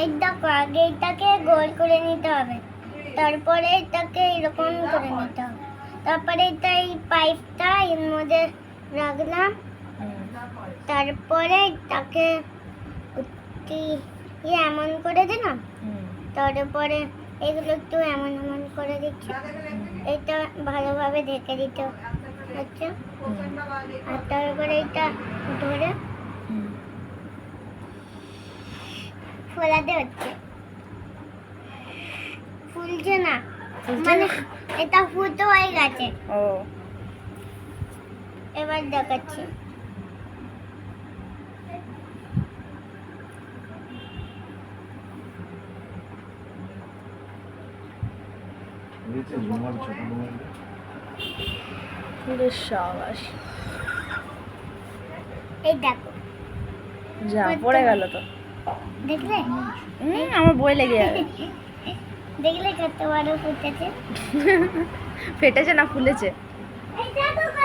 এই দেখো, আগে এটাকে গোল করে নিতে হবে। তারপরে এটাকে এরকম করে নিতে হবে। তারপরে এটা এই পাইপটা এর মধ্যে রাখলাম। তারপরে একটি ইয়ে এমন করে দিলাম। তারপরে এগুলো একটু এমন এমন করে দিচ্ছি। এটা ভালোভাবে ঢেকে দিতে হচ্ছে। আর তারপরে এটা ধরে ফোলাতে হচ্ছে। ফুলছে না। মানে এটা ফুটো হয়ে গেছে। ও। এবার দেখাচ্ছি। এই দেখো। যা পড়ে গেল তো। দেখলে? হুম আমার বই লেগে যাবে। দেখলে কত বড় ফুটেছে? ফেটেছে না ফুলেছে?